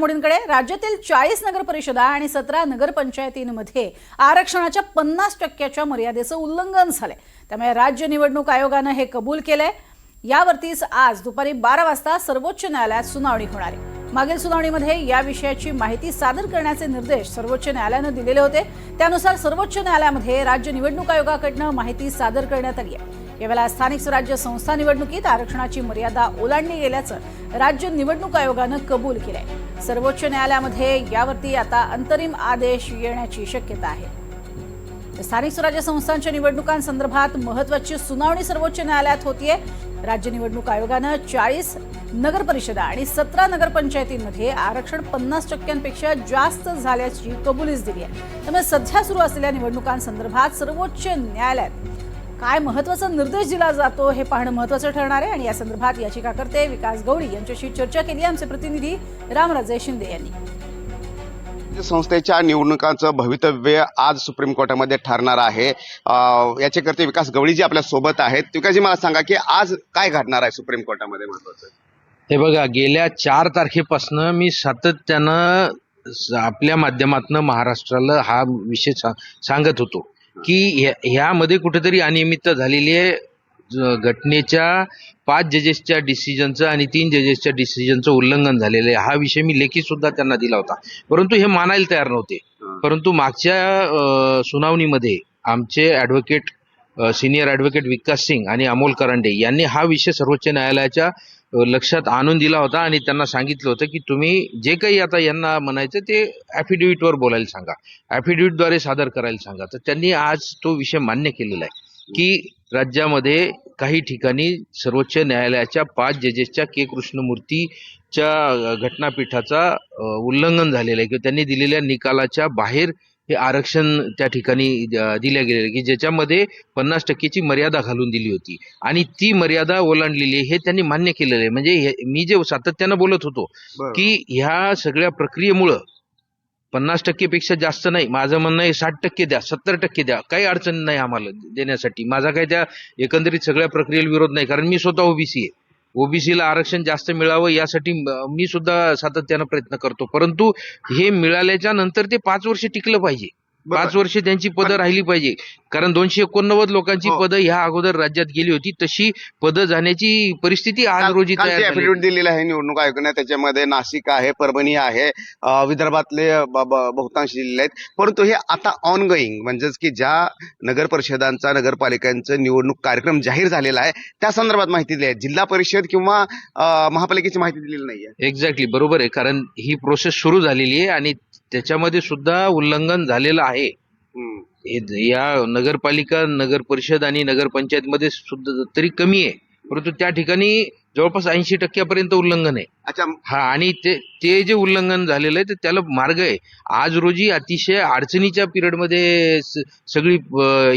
मोडींकडे राज्यातील चाळीस नगर परिषदा आणि सतरा नगरपंचायतींमध्ये आरक्षणाच्या पन्नास टक्क्याच्या मर्यादेचं उल्लंघन झालंय. त्यामुळे राज्य निवडणूक आयोगानं हे कबूल केलंय. यावरतीच आज दुपारी बारा वाजता सर्वोच्च न्यायालयात सुनावणी होणार आहे. मागील सुनावणीमध्ये या विषयाची माहिती सादर करण्याचे निर्देश सर्वोच्च न्यायालयानं दिलेले होते. त्यानुसार सर्वोच्च न्यायालयामध्ये राज्य निवडणूक आयोगाकडनं माहिती सादर करण्यात आली आहे. यावेळेला स्थानिक स्वराज्य संस्था निवडणुकीत आरक्षणाची मर्यादा ओलांडली गेल्याचं राज्य निवडणूक आयोगानं कबूल केलंय. सर्वोच्च न्यायालयामध्ये यावरती आता अंतरिम आदेश येण्याची शक्यता आहे. स्थानिक स्वराज्य संस्थांच्या निवडणुकांसंदर्भात महत्वाची सुनावणी सर्वोच्च न्यायालयात होतीये. राज्य निवडणूक आयोगानं चाळीस नगर परिषदा आणि सतरा नगरपंचायतींमध्ये आरक्षण पन्नास टक्क्यांपेक्षा जास्त झाल्याची कबुलीच दिली आहे त्यामुळे सध्या सुरू असलेल्या निवडणुकांसंदर्भात सर्वोच्च न्यायालयात काय महत्त्वाचा निर्देश दिला जातो हे पाहणं महत्वाचं ठरणार आहे. आणि या संदर्भात याचिकाकर्ते विकास गौडी यांच्याशी चर्चा केली. आमचे प्रतिनिधी रामराजे शिंदे यांनी. संस्थेच्या निवडणुकांचं भवितव्य आज सुप्रीम कोर्टामध्ये ठरणार आहे. अं, याच्याकरते विकास गवळी जी आपल्यासोबत आहेत. विकासजी मला सांगा की आज काय घडणार आहे सुप्रीम कोर्टामध्ये महत्वाचं हे बघा गेल्या चार तारखेपासनं मी सातत्यानं आपल्या माध्यमातनं महाराष्ट्राला हा विषय सा- सांगत होतो. की ह्या- ह्यामध्ये कुठेतरी अनियमितता झालेली आहे. घटनेच्या पाच जजेसच्या डिसिजनचं आणि तीन जजेसच्या डिसिजनचं उल्लंघन झालेलं आहे. हा विषय मी लेखी सुद्धा त्यांना दिला होता. परंतु हे मानायला तयार नव्हते. परंतु मागच्या सुनावणीमध्ये आमचे advocate senior advocate Vikas Singh आणि अमोल करंडे यांनी हा विषय सर्वोच्च न्यायालयाच्या लक्षात आणून दिला होता आणि त्यांना सांगितलं होतं की तुम्ही जे काही आता यांना म्हणायचं ते ॲफिडेव्हिटवर बोलायला सांगा. ॲफिडेव्हिटद्वारे सादर करायला सांगा. तर त्यांनी आज तो विषय मान्य केलेला आहे की राज्यामध्ये काही ठिकाणी सर्वोच्च न्यायालयाच्या पाच जजेसच्या के. कृष्णमूर्तीच्या घटनापीठाचा उल्लंघन झालेलं आहे. किंवा त्यांनी दिलेल्या निकालाच्या बाहेर हे आरक्षण त्या ठिकाणी दिल्या गेलेलं की ज्याच्यामध्ये पन्नास टक्केची मर्यादा घालून दिली होती. आणि ती मर्यादा ओलांडलेली हे त्यांनी मान्य केलेलं आहे. म्हणजे मी जे सातत्यानं बोलत होतो की ह्या सगळ्या प्रक्रियेमुळं पन्नास टक्केपेक्षा जास्त नाही माझं म्हणणं आहे साठ टक्के द्या सत्तर टक्के द्या काही अडचण नाही आम्हाला देण्यासाठी. माझा काही त्या एकंदरीत सगळ्या प्रक्रियेला विरोध नाही कारण मी स्वतः ओबीसी आहे. ओबीसीला आरक्षण जास्त मिळावं यासाठी मी सुद्धा सातत्यानं प्रयत्न करतो. परंतु हे मिळाल्याच्या नंतर ते पाच वर्ष टिकलं पाहिजे. पाच वर्ष त्यांची पदं राहिली पाहिजे. कारण दोनशे एकोणनव्वद लोकांची हो. पदं ह्या अगोदर राज्यात गेली होती. तशी पदं जाण्याची परिस्थिती आज रोजी तयार झाली ऍफिडेव्हिट दिलेलं आहे निवडणूक आयोगाने. त्याच्यामध्ये नाशिक आहे परभणी आहे अं, विदर्भातले ब- ब- बहुतांश जिल्हे आहेत. परंतु हे आता ऑन गोईंग म्हणजेच की ज्या नगर परिषदांचा नगरपालिकांचा निवडणूक कार्यक्रम जाहीर झालेला आहे त्या संदर्भात माहिती दिली आहे. जिल्हा परिषद किंवा अं, महापालिकेची माहिती दिलेली नाहीये. एक्झॅक्टली बरोबर आहे. कारण ही प्रोसेस सुरू झालेली आहे आणि त्याच्यामध्ये सुद्धा उल्लंघन झालेलं आहे. हे- या नगरपालिका नगर परिषद आणि नगरपंचायतमध्ये सुद्धा तरी कमी आहे परंतु त्या ठिकाणी जवळपास ऐंशी टक्क्यापर्यंत उल्लंघन आहे. अच्छा हा आणि ते ते जे उल्लंघन झालेलं आहे तर त्याला मार्ग आहे. आज रोजी अतिशय अडचणीच्या पिरियडमध्ये सगळी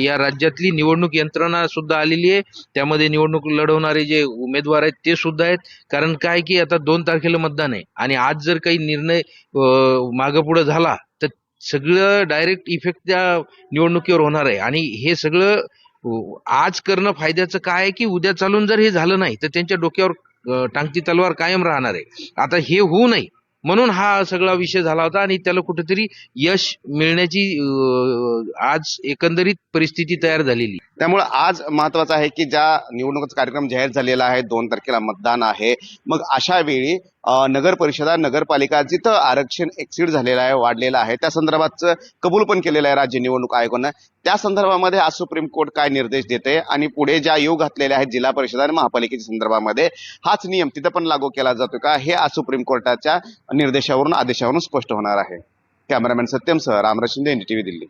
या राज्यातली निवडणूक यंत्रणा सुद्धा आलेली आहे. त्यामध्ये निवडणूक लढवणारे जे उमेदवार आहेत ते सुद्धा आहेत. कारण काय की आता दोन तारखेला मतदान आहे. आणि आज जर काही निर्णय मागं पुढं झाला तर सगळं डायरेक्ट इफेक्ट त्या निवडणुकीवर होणार आहे. आणि हे सगळं आज करणं फायद्याचं काय आहे की उद्या चालून जर हे झालं नाही तर त्यांच्या डोक्यावर टांगती तलवार कायम राहणार आहे. आता हे होऊ नये. म्हणून हा सगळा विषय झाला होता आणि त्याला कुठेतरी यश मिळण्याची आज एकंदरीत परिस्थिती तयार झालेली. त्यामुळे आज महत्वाचं आहे की ज्या निवडणुकीचा कार्यक्रम जाहीर झालेला आहे दोन तारखेला मतदान आहे मग अशा वेळी नगर परिषदा नगरपालिका जिथं आरक्षण एक्सिड झालेलं आहे वाढलेलं आहे त्या संदर्भातचं कबूल पण केलेलं आहे राज्य निवडणूक आयोगानं. त्या संदर्भामध्ये आज सुप्रीम कोर्ट काय निर्देश देते आणि पुढे ज्या योग घातलेल्या आहेत जिल्हा परिषद आणि महापालिकेच्या संदर्भामध्ये हाच नियम तिथं पण लागू केला जातो का? हे आज सुप्रीम कोर्टाच्या निर्देशावरून आदेशावरून स्पष्ट होणार आहे. कॅमेरामॅन सत्यम सह रामराज शिंदे एनडीटीव्ही दिल्ली.